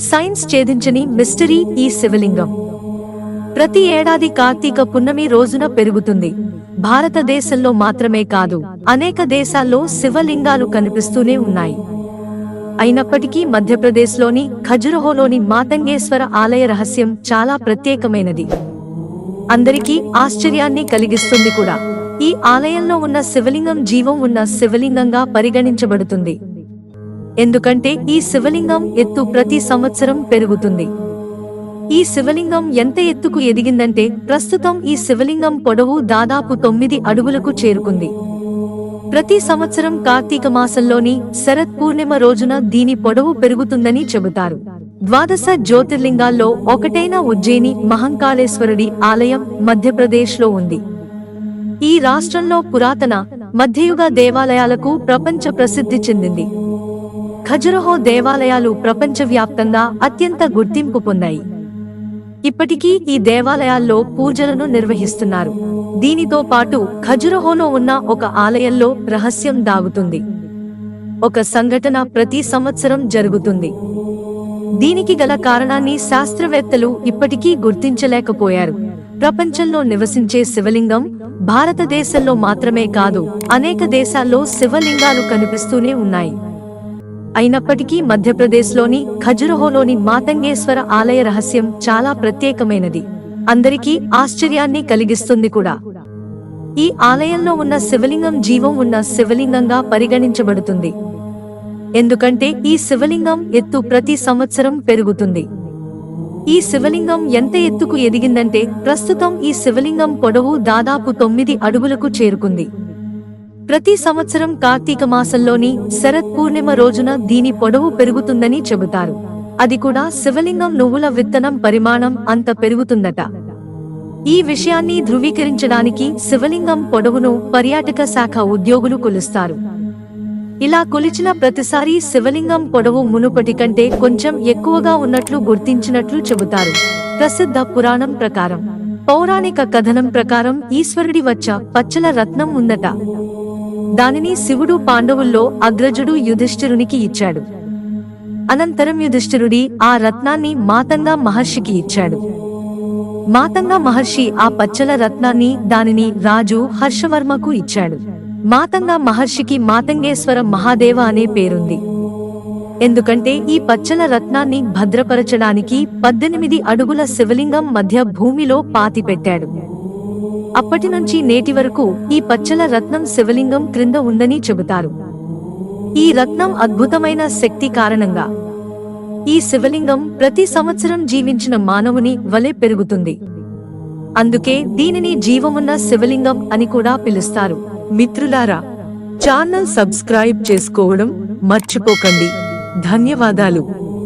Science ఛేదించని mystery ఈ శివలింగం. ప్రతి ఏడాది కార్తీక పున్నమి రోజున పెరుగుతుంది. భారతదేశంలో మాత్రమే కాదు అనేక దేశాల్లో శివలింగాలు కనిపిస్తూనే ఉన్నాయి. అయినప్పటికీ మధ్యప్రదేశ్లోని ఖజురహోలోని మాతంగేశ్వర ఆలయ రహస్యం చాలా ప్రత్యేకమైనది. అందరికీ ఆశ్చర్యాన్ని కలిగిస్తుంది కూడా. ఈ ఆలయంలో ఉన్న శివలింగం జీవం ఉన్న శివలింగంగా పరిగణించబడుతుంది. ఎందుకంటే ఈ శివలింగం ఎత్తు ప్రతి సంవత్సరం పెరుగుతుంది. ఈ శివలింగం ఎంత ఎత్తుకు ఎదిగిందంటే ప్రస్తుతం ఈ శివలింగం పొడవు దాదాపు తొమ్మిది అడుగులకు చేరుకుంది. ప్రతి సంవత్సరం కార్తీక మాసంలోని శరత్ పూర్ణిమ రోజున దీని పొడవు పెరుగుతుందని చెబుతారు. ద్వాదశ జ్యోతిర్లింగాల్లో ఒకటైన ఉజ్జయిని మహంకాళేశ్వరుడి ఆలయం మధ్యప్రదేశ్లో ఉంది. ఈ రాష్ట్రంలో పురాతన మధ్యయుగ దేవాలయాలకు ప్రపంచ ప్రసిద్ధి చెందింది. ఖజురహో దేవాలయాలు ప్రపంచవ్యాప్తంగా అత్యంత గుర్తింపు పొందాయి. ఇప్పటికీ ఈ దేవాలయాల్లో పూజలను నిర్వహిస్తున్నారు. దీనితో పాటు ఖజురహోలో ఉన్న ఒక ఆలయంలో రహస్యం దాగుతుంది. ఒక సంఘటన ప్రతి సంవత్సరం జరుగుతుంది. దీనికి గల కారణాన్ని శాస్త్రవేత్తలు ఇప్పటికీ గుర్తించలేకపోయారు. ప్రపంచంలో నివసించే శివలింగం భారతదేశంలో మాత్రమే కాదు అనేక దేశాల్లో శివలింగాలు కనిపిస్తూనే ఉన్నాయి. అయినప్పటికీ మధ్యప్రదేశ్లోని ఖజురహోలోని మాతంగేశ్వర ఆలయ రహస్యం చాలా ప్రత్యేకమైనది. అందరికీ ఆశ్చర్యాన్ని కలిగిస్తుంది కూడా. ఈ ఆలయంలో ఉన్న శివలింగం జీవం ఉన్న శివలింగంగా పరిగణించబడుతుంది. ఎందుకంటే ఈ శివలింగం ఎత్తు ప్రతి సంవత్సరం పెరుగుతుంది. ఈ శివలింగం ఎంత ఎత్తుకు ఎదిగిందంటే ప్రస్తుతం ఈ శివలింగం పొడవు దాదాపు తొమ్మిది అడుగులకు చేరుకుంది. ప్రతి సంవత్సరం కార్తీక మాసంలోని శరత్ పూర్ణిమ రోజున దీని పొడవు పెరుగుతుందని చెబుతారు. అది కూడా శివలింగం నువ్వుల విత్తనం పరిమాణం అంత పెరుగుతుందట. ఈ విషయాన్ని ధృవీకరించడానికి శివలింగం పొడవును పర్యాటక శాఖ ఉద్యోగులు కొలుస్తారు. ఇలా కొలిచిన ప్రతిసారి శివలింగం పొడవు మునుపటి కంటే కొంచెం ఎక్కువగా ఉన్నట్లు గుర్తించినట్లు చెబుతారు. ప్రసిద్ధ పురాణం ప్రకారం. పౌరాణిక కథనం ప్రకారం ఈశ్వరుడి వచ్చ పచ్చల రత్నం ఉందట. దానిని శివుడు పాండవుల్లో అగ్రజుడు యుధిష్ఠిరునికి ఇచ్చాడు. అనంతరం యుధిష్ఠిరుడి ఆ రత్నాన్ని మాతంగా మహర్షికి ఇచ్చాడు. మాతంగా మహర్షి ఆ పచ్చల రత్నాన్ని దానిని రాజు హర్షవర్మకు ఇచ్చాడు. మాతంగా మహర్షికి మాతంగేశ్వర మహాదేవ అనే పేరుంది. ఎందుకంటే ఈ పచ్చల రత్నాన్ని భద్రపరచడానికి పద్దెనిమిది అడుగుల శివలింగం మధ్య భూమిలో పాతిపెట్టాడు. అప్పటి నుంచి నేటి వరకు ఈ పచ్చల రత్నం శివలింగం క్రింద ఉందని చెబుతారు. ఈ రత్నం అద్భుతమైన శక్తి కారణంగా ఈ శివలింగం ప్రతి సంవత్సరం జీవించిన మానవుని వలె పెరుగుతుంది. అందుకే దీనిని జీవమున్న శివలింగం అని కూడా పిలుస్తారు. మిత్రులారా ఛానల్ సబ్స్క్రైబ్ చేసుకోవడం మర్చిపోకండి. ధన్యవాదాలు.